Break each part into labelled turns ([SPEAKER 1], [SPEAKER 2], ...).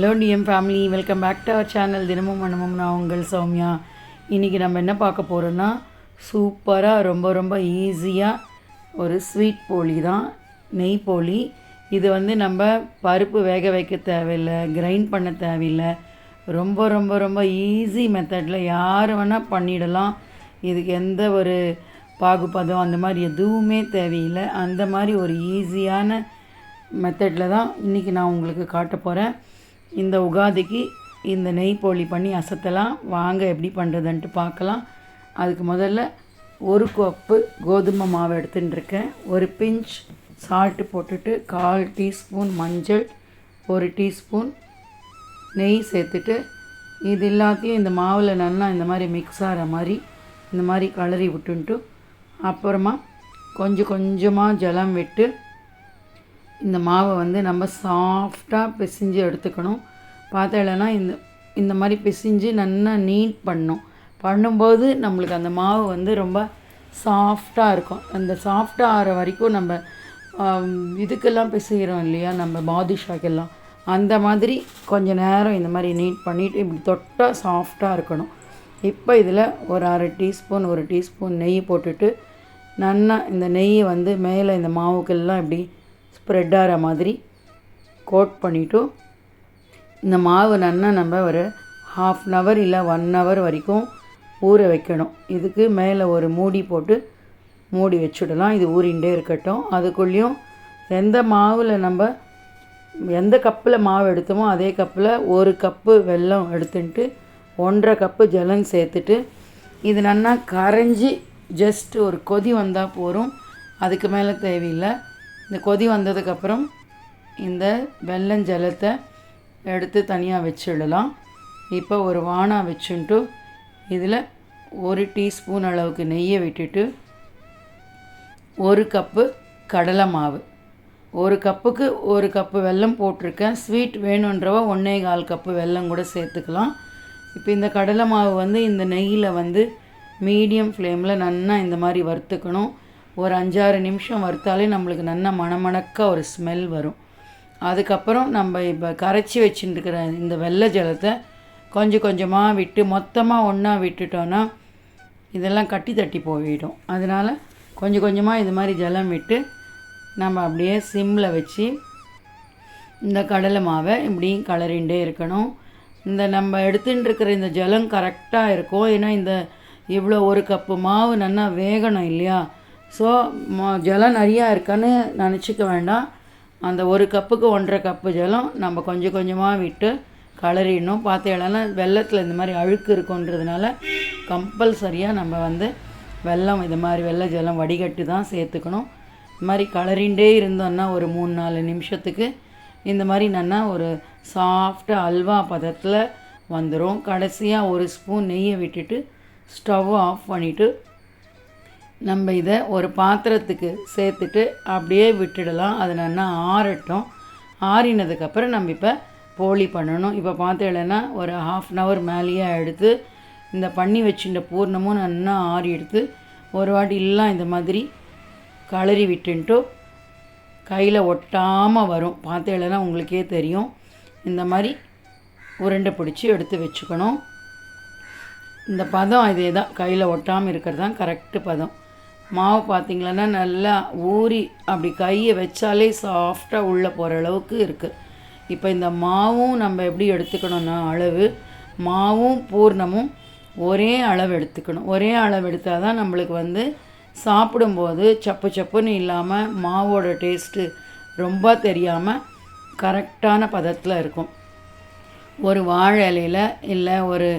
[SPEAKER 1] Hello DM family welcome back to our channel தினமும் மனமும் நான் உங்கள் சௌமியா. இன்றைக்கி நம்ம என்ன பார்க்க போகிறோன்னா சூப்பராக ரொம்ப ரொம்ப ஈஸியாக ஒரு ஸ்வீட் போலி தான். நெய் போலி. இது வந்து நம்ம பருப்பு வேக வைக்க தேவையில்லை கிரைண்ட் பண்ண தேவையில்லை. ரொம்ப ரொம்ப ரொம்ப ஈஸி மெத்தடில் யார் வேணால் பண்ணிடலாம். இதுக்கு எந்த ஒரு பாகுபதம் அந்த மாதிரி எதுவுமே தேவையில்லை. அந்த மாதிரி ஒரு ஈஸியான மெத்தடில் தான் இன்றைக்கி நான் உங்களுக்கு காட்ட போகிறேன் இந்த உகாதிக்கு இந்த நெய் போலி பண்ணி அசத்தலாம். வாங்க எப்படி பண்ணுறதுன்ட்டு பார்க்கலாம். அதுக்கு முதல்ல ஒரு கப்பு கோதுமை மாவு எடுத்துட்டுருக்கேன். ஒரு பிஞ்ச் சால்ட்டு போட்டுட்டு கால் டீஸ்பூன் மஞ்சள் ஒரு டீஸ்பூன் நெய் சேர்த்துட்டு இது எல்லாத்தையும் இந்த மாவில் நல்லா இந்த மாதிரி மிக்ஸ் ஆகிற மாதிரி இந்த மாதிரி கலரி விட்டுன்ட்டு அப்புறமா கொஞ்சம் கொஞ்சமாக ஜலம் விட்டு இந்த மாவை வந்து நம்ம சாஃப்டாக பிசைஞ்சு எடுத்துக்கணும். பார்த்தேன்னா இந்த இந்த மாதிரி பிசைஞ்சு நல்லா நீட் பண்ணும். பண்ணும்போது நம்மளுக்கு அந்த மாவு வந்து ரொம்ப சாஃப்டாக இருக்கும். அந்த சாஃப்டாக ஆகிற வரைக்கும் நம்ம இதுக்கெல்லாம் பிசைகிறோம் இல்லையா நம்ம பாதுஷாக்கெல்லாம் அந்த மாதிரி கொஞ்ச நேரம் இந்த மாதிரி நீட் பண்ணிவிட்டு இப்படி தொட்டால் சாஃப்டாக இருக்கணும். இப்போ இதில் ஒரு அரை டீஸ்பூன் ஒரு டீஸ்பூன் நெய் போட்டுட்டு நல்லா இந்த நெய்யை வந்து மேலே இந்த மாவுக்கெல்லாம் இப்படி ஸ்ப்ரெட் ஆகிற மாதிரி கோட் பண்ணிவிட்டு இந்த மாவு நன்னா நம்ம ஒரு ஹாஃப் அன் ஹவர் இல்லை ஒன் ஹவர் வரைக்கும் ஊற வைக்கணும். இதுக்கு மேலே ஒரு மூடி போட்டு மூடி வச்சுடலாம். இது ஊறிண்டே இருக்கட்டும். அதுக்குள்ளேயும் எந்த மாவில் நம்ம எந்த கப்பில் மாவு எடுத்தோமோ அதே கப்பில் ஒரு கப்பு வெல்லம் எடுத்துட்டு ஒன்றரை கப்பு ஜலம் சேர்த்துட்டு இது நல்லா கரைஞ்சி ஜஸ்ட் ஒரு கொதி வந்தால் போதும். அதுக்கு மேலே தேவையில்லை. இந்த கொதி வந்ததுக்கப்புறம் இந்த வெல்லம் ஜலத்தை எடுத்து தனியாக வச்சிடலாம். இப்போ ஒரு வானா வச்சுன்ட்டு இதில் ஒரு டீஸ்பூன் அளவுக்கு நெய்யை விட்டுட்டு ஒரு கப்பு கடலை மாவு. ஒரு கப்புக்கு ஒரு கப்பு வெல்லம் போட்டிருக்கேன். ஸ்வீட் வேணுன்றவ ஒன்றே கால் கப்பு வெல்லம் கூட சேர்த்துக்கலாம். இப்போ இந்த கடலை மாவு வந்து இந்த நெய்யில் வந்து மீடியம் ஃப்ளேமில் நல்லா இந்த மாதிரி வறுத்துக்கணும். ஒரு அஞ்சாறு நிமிஷம் வறுத்தாலே நம்மளுக்கு நல்லா மணமணக்க ஒரு ஸ்மெல் வரும். அதுக்கப்புறம் நம்ம இப்போ கரைச்சி வச்சுட்டுருக்கிற இந்த வெள்ளை ஜலத்தை கொஞ்சம் கொஞ்சமாக விட்டு மொத்தமாக ஒன்றா விட்டுட்டோன்னா இதெல்லாம் கட்டி தட்டி போயிடும். அதனால் கொஞ்சம் கொஞ்சமாக இது மாதிரி ஜலம் விட்டு நம்ம அப்படியே சிம்மில் வச்சு இந்த கடலை மாவை இப்படி கலரிண்டே இருக்கணும். இந்த நம்ம எடுத்துட்டுருக்கிற இந்த ஜலம் கரெக்டாக இருக்கும் ஏன்னா இந்த இவ்வளோ ஒரு கப்பு மாவு நல்லா வேகணும் இல்லையா? ஸோ ஜலம் நிறையா இருக்கான்னு நினச்சிக்க வேண்டாம். அந்த ஒரு கப்புக்கு ஒன்றரை கப்பு ஜலம் நம்ம கொஞ்சம் கொஞ்சமாக விட்டு கலரிடணும் பார்த்தீங்கன்னா வெள்ளத்தில் இந்த மாதிரி அழுக்கு இருக்குன்றதுனால கம்பல்சரியாக நம்ம வந்து வெல்லம் இது மாதிரி வெள்ளை ஜலம் வடிகட்டி தான் சேர்த்துக்கணும். இது மாதிரி கலரிண்டே இருந்தோன்னா ஒரு மூணு நாலு நிமிஷத்துக்கு இந்த மாதிரி நல்லா ஒரு சாஃப்ட் அல்வா பதத்தில் வந்துடும் கடைசியாக ஒரு ஸ்பூன் நெய்யை விட்டுட்டு ஸ்டவ் ஆஃப் பண்ணிவிட்டு நம்ம இதை ஒரு பாத்திரத்துக்கு சேர்த்துட்டு அப்படியே விட்டுடலாம். அது நல்லா ஆறட்டும். ஆறினதுக்கப்புறம் நம்ம இப்போ போலி பண்ணணும். இப்போ பார்த்தேன்னா ஒரு ஹாஃப் அன் ஹவர் மேலேயே எடுத்து இந்த பண்ணி வச்சுட்ட பூர்ணமும் நல்லா ஆறி எடுத்து ஒரு வாட்டி எல்லாம் இந்த மாதிரி கலரி விட்டுன்ட்டு கையில் ஒட்டாமல் வரும். பார்த்தேன்னா உங்களுக்கே தெரியும். இந்த மாதிரி உருண்டை பிடிச்சி எடுத்து வச்சுக்கணும். இந்த பதம் இதே தான் கையில் ஒட்டாமல் இருக்கிறது தான் கரெக்டு பதம். மாவு பார்த்திங்களன்னா நல்லா ஊறி அப்படி கையை வச்சாலே சாஃப்டாக உள்ளே போகிற அளவுக்கு இருக்குது இப்போ இந்த மாவும் நம்ம எப்படி எடுத்துக்கணும்னா அளவு மாவும் பூர்ணமும் ஒரே அளவு எடுத்துக்கணும். ஒரே அளவு எடுத்தால் தான் நம்மளுக்கு வந்து சாப்பிடும்போது சப்பு சப்புன்னு இல்லாமல் மாவோட டேஸ்ட்டு ரொம்ப தெரியாமல் கரெக்டான பதத்தில் இருக்கும். ஒரு வாழை இலையில் இல்லை ஒரு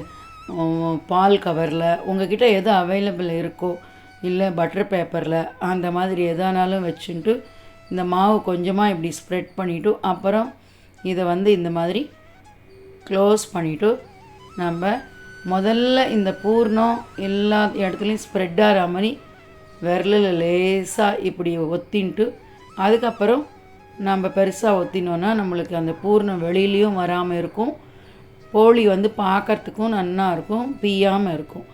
[SPEAKER 1] பால் கவரில் உங்ககிட்ட எது அவைலபிள் இருக்கோ இல்லை பட்டர் பேப்பரில் அந்த மாதிரி எதானாலும் வச்சுட்டு இந்த மாவு கொஞ்சமாக இப்படி ஸ்ப்ரெட் பண்ணிவிட்டு அப்புறம் இதை வந்து இந்த மாதிரி க்ளோஸ் பண்ணிவிட்டு நம்ம முதல்ல இந்த பூர்ணம் எல்லா இடத்துலையும் ஸ்ப்ரெட் ஆகிற மாதிரி விரலில் லேசாக இப்படி ஒத்தின்ட்டு அதுக்கப்புறம் நம்ம பெருசாக ஒத்தினோன்னா நம்மளுக்கு அந்த பூர்ணம் வெளியிலையும் வராமல் இருக்கும். போலி வந்து பார்க்கறதுக்கும் நன்னா இருக்கும் பீயாமல் இருக்கும்.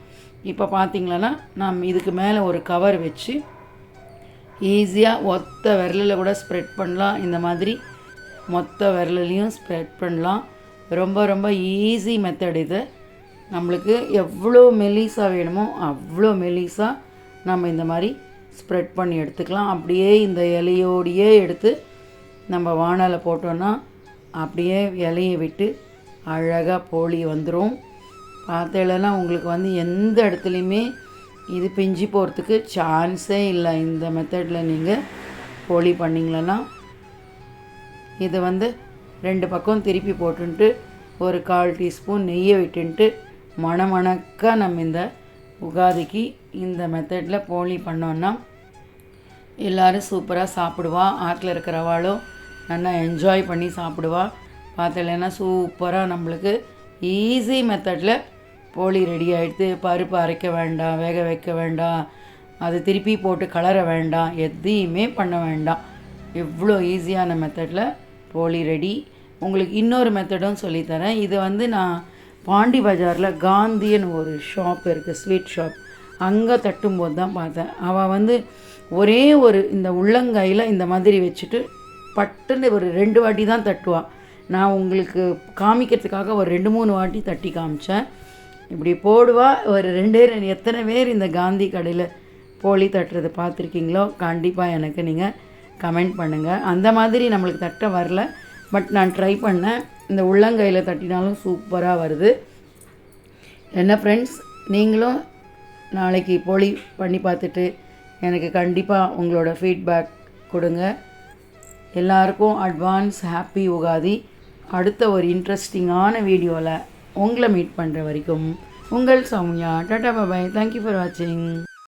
[SPEAKER 1] இப்போ பார்த்தீங்களன்னா நாம் இதுக்கு மேலே ஒரு கவர் வச்சு ஈஸியாக ஒத்த விரலில் கூட ஸ்ப்ரெட் பண்ணலாம். இந்த மாதிரி மொத்த விரலையும் ஸ்ப்ரெட் பண்ணலாம். ரொம்ப ரொம்ப ஈஸி மெத்தட் இது. நம்மளுக்கு எவ்வளோ மெலிசாக வேணுமோ அவ்வளோ மெலிசாக நம்ம இந்த மாதிரி ஸ்ப்ரெட் பண்ணி எடுத்துக்கலாம். அப்படியே இந்த இலையோடையே எடுத்து நம்ம வானலை போட்டோன்னா அப்படியே இலையை விட்டு அழகாக போலி வந்துடும் பார்த்தேன்னா உங்களுக்கு வந்து எந்த இடத்துலையுமே இது பிஞ்சு போகிறதுக்கு சான்ஸே இல்லை. இந்த மெத்தடில் நீங்கள் போலி பண்ணிங்களன்னா இதை வந்து ரெண்டு பக்கம் திருப்பி போட்டுன்ட்டு ஒரு கால் டீஸ்பூன் நெய்யை விட்டுன்ட்டு மணமணக்க நம்ம இந்த உகாதிக்கு இந்த மெத்தடில் போலி பண்ணோன்னா எல்லோரும் சூப்பராக சாப்பிடுவா. ஆற்றுல இருக்கிறவாளும் நல்லா என்ஜாய் பண்ணி சாப்பிடுவா. பார்த்தலைன்னா சூப்பராக நம்மளுக்கு ஈஸி மெத்தடில் போலி ரெடி ஆகிடுது பருப்பு அரைக்க வேண்டாம் வேக வைக்க வேண்டாம் அது திருப்பி போட்டு கலர வேண்டாம் எதையுமே பண்ண வேண்டாம். எவ்வளோ ஈஸியான மெத்தடில் போலி ரெடி உங்களுக்கு இன்னொரு மெத்தடும் சொல்லித்தரேன். இது வந்து நான் பாண்டி பஜாரில் காந்தின்னு ஒரு ஷாப் இருக்குது ஸ்வீட் ஷாப் அங்கே தட்டும்போது தான் பார்த்தேன். அவள் வந்து ஒரே ஒரு இந்த உள்ளங்கையில் இந்த மாதிரி வச்சுட்டு பட்டுன்னு ஒரு ரெண்டு வாட்டி தான் தட்டுவாள் நான் உங்களுக்கு காமிக்கிறதுக்காக ஒரு ரெண்டு மூணு வாட்டி தட்டி காமிச்சேன். இப்படி போடுவா ஒரு ரெண்டு ரெண்டு எத்தனை பேர் இந்த காந்தி கடையில் போலி தட்டுறதை பார்த்துருக்கீங்களோ கண்டிப்பாக எனக்கு நீங்கள் கமெண்ட் பண்ணுங்கள் அந்த மாதிரி நம்மளுக்கு தட்ட வரல பட் நான் ட்ரை பண்ணேன். இந்த உள்ளங்கையில் தட்டினாலும் சூப்பராக வருது. என்ன ஃப்ரெண்ட்ஸ் நீங்களும் நாளைக்கு போலி பண்ணி பார்த்துட்டு எனக்கு கண்டிப்பாக உங்களோட ஃபீட்பேக் கொடுங்க. எல்லாருக்கும் அட்வான்ஸ் ஹாப்பி உகாதி. அடுத்த ஒரு இன்ட்ரெஸ்டிங்கான வீடியோவில் உங்களை மீட் பண்ணுற வரைக்கும் உங்கள் Soumya tata bye bye thank you for வாட்சிங்